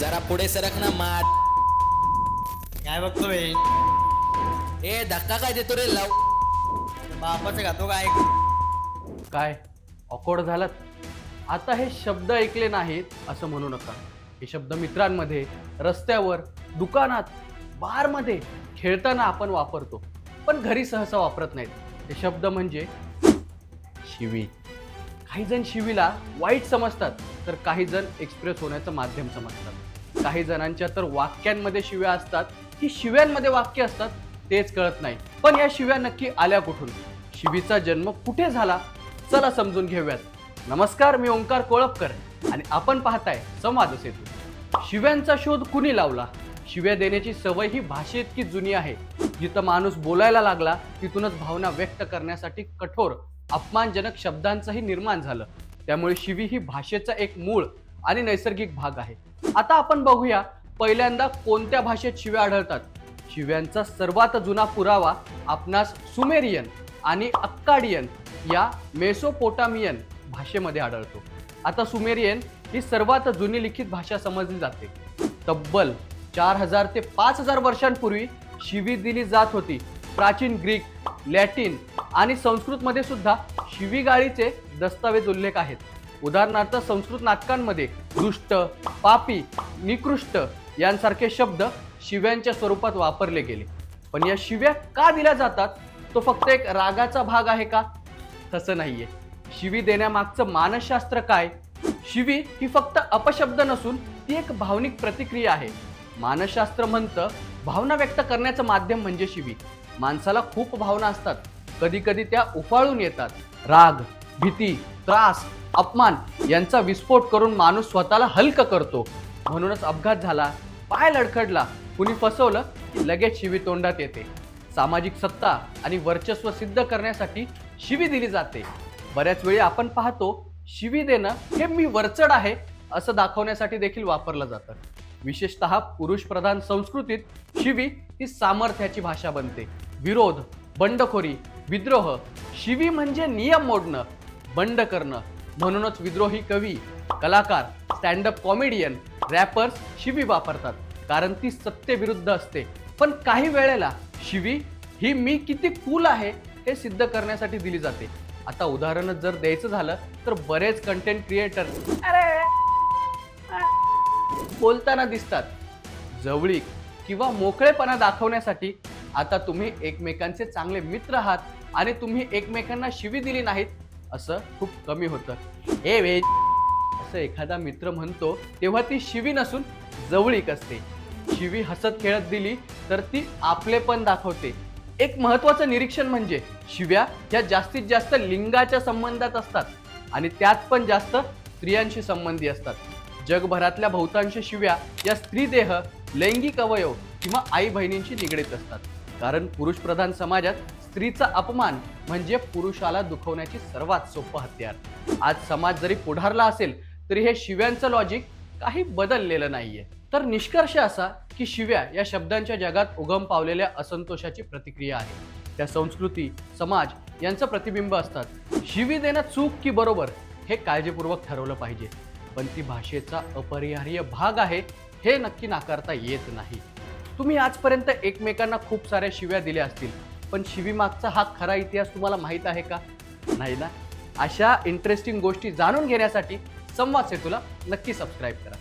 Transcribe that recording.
जरा पुढे सरक ना मात. काय बघतोय ए धक्का काय देतो रे लाव? बापाचं खातो काय? काय? ऑकवर्ड झालात आता हे शब्द ऐकले नाहीत असं म्हणू नका. हे शब्द मित्रांमध्ये रस्त्यावर दुकानात बारमध्ये खेळताना आपण वापरतो. पण घरी सहसा वापरत नाहीत. हे शब्द म्हणजे शिवी. काही जण शिवीला वाईट समजतात तर काही जण एक्सप्रेस होण्याचं माध्यम समजतात. काही जणांच्या तर वाक्यांमध्ये शिव्या असतात. की शिव्यांमध्ये वाक्य असतात तेच कळत नाही. पण या शिव्या नक्की आल्या कुठून? शिवीचा जन्म कुठे झाला? चला समजून घेऊयात. नमस्कार मी ओंकार कोळपकर आणि आपण पाहताय संवाद सेतू. शिव्यांचा शोध कुणी लावला? शिव्या देण्याची सवय ही भाषेइतकी जुनी आहे. जिथं माणूस बोलायला लागला तिथूनच भावना व्यक्त करण्यासाठी कठोर अपमानजनक शब्दांचंही निर्माण झालं. त्यामुळे शिवी ही भाषेचा एक मूळ आणि नैसर्गिक भाग आहे. आता आपण बघूया पहिल्यांदा कोणत्या भाषेत शिव्या आढळतात. शिव्यांचा सर्वात जुना पुरावा आपणास सुमेरियन आणि अक्काडियन या मेसोपोटामियन भाषेमध्ये आढळतो. आता सुमेरियन ही सर्वात जुनी लिखित भाषा समजली जाते. तब्बल चार हजार ते पाच हजार वर्षांपूर्वी शिवी दिली जात होती. प्राचीन ग्रीक लॅटिन आणि संस्कृतमध्ये सुद्धा शिवीगाळीचे दस्तावेज उल्लेख आहेत. उदाहरणार्थ संस्कृत नाटकांमध्ये दुष्ट पापी निकृष्ट यांसारखे शब्द शिव्यांच्या स्वरूपात वापरले गेले. पण या शिव्या का दिल्या जातात? तो फक्त एक रागाचा भाग आहे का? तसं नाहीये. शिवी देण्यामागचं मानसशास्त्र काय? शिवी ही फक्त अपशब्द नसून ती एक भावनिक प्रतिक्रिया आहे. मानसशास्त्र म्हणतं भावना व्यक्त करण्याचं माध्यम म्हणजे शिवी. माणसाला खूप भावना असतात. कधी कधी त्या उफाळून येतात. राग भीती त्रास अपमान यांचा विस्फोट करून माणूस स्वतःला हलकं करतो. म्हणूनच अपघात झाला पाय लडखडला कुणी फसवलं की लगेच शिवी तोंडात येते. सामाजिक सत्ता आणि वर्चस्व सिद्ध करण्यासाठी शिवी दिली जाते. बऱ्याच वेळी आपण पाहतो शिवी देणं हे मी वरचढ आहे असं दाखवण्यासाठी देखील वापरलं जातं. विशेषतः पुरुष प्रधान संस्कृतीत शिवी ही सामर्थ्याची भाषा बनते. विरोध बंडखोरी विद्रोह शिवी म्हणजे नियम मोडणं बंड करणं. म्हणूनच विद्रोही कवी कलाकार स्टँडअप कॉमेडियन रॅपर्स शिवी वापरतात. कारण ती सत्तेविरुद्ध असते. पण काही वेळेला शिवी ही मी किती कूल आहे हे सिद्ध करण्यासाठी दिली जाते. आता उदाहरणच जर द्यायचं झालं तर बरेच कंटेंट क्रिएटर अरे! बोलताना दिसतात. जवळीक किंवा मोकळेपणा दाखवण्यासाठी आता तुम्ही एकमेकांचे चांगले मित्र आहात आणि तुम्ही एकमेकांना शिवी दिली नाहीत असं खूप कमी होतं. ए वे असं एखादा मित्र म्हणतो तेव्हा ती शिवी नसून जवळीक असते. शिवी हसत खेळत दिली तर ती आपले पण दाखवते. एक महत्वाचं निरीक्षण म्हणजे शिव्या ह्या जास्तीत जास्त लिंगाच्या संबंधात असतात आणि त्यात पण जास्त स्त्रियांशी संबंधी असतात. जगभरातल्या बहुतांश शिव्या या स्त्रीदेह लैंगिक अवयव किंवा आई बहिणींशी निगडीत असतात. कारण पुरुषप्रधान समाजात स्त्रीचा अपमान म्हणजे पुरुषाला दुखवण्याची सर्वात सोपं हत्यार. आज समाज जरी पुढारला असेल तरी हे शिव्यांचं लॉजिक काही बदललेलं नाहीये. तर निष्कर्ष असा की शिव्या या शब्दांच्या जगात उगम पावलेल्या असंतोषाची प्रतिक्रिया आहे. त्या संस्कृती समाज यांचं प्रतिबिंब असतात. शिवी देणं चूक की बरोबर हे काळजीपूर्वक ठरवलं पाहिजे. पण ती भाषेचा अपरिहार्य भाग आहे हे नक्की नाकारता येत नाही. तुम्ही आजपर्यंत एकमेकांना खूप साऱ्या शिव्या दिल्या असतील पण शिवीमागचा हा खरा इतिहास तुम्हाला माहीत आहे का? नाही ना? अशा इंटरेस्टिंग गोष्टी जाणून घेण्यासाठी संवाद सेतूला नक्की सबस्क्राईब करा.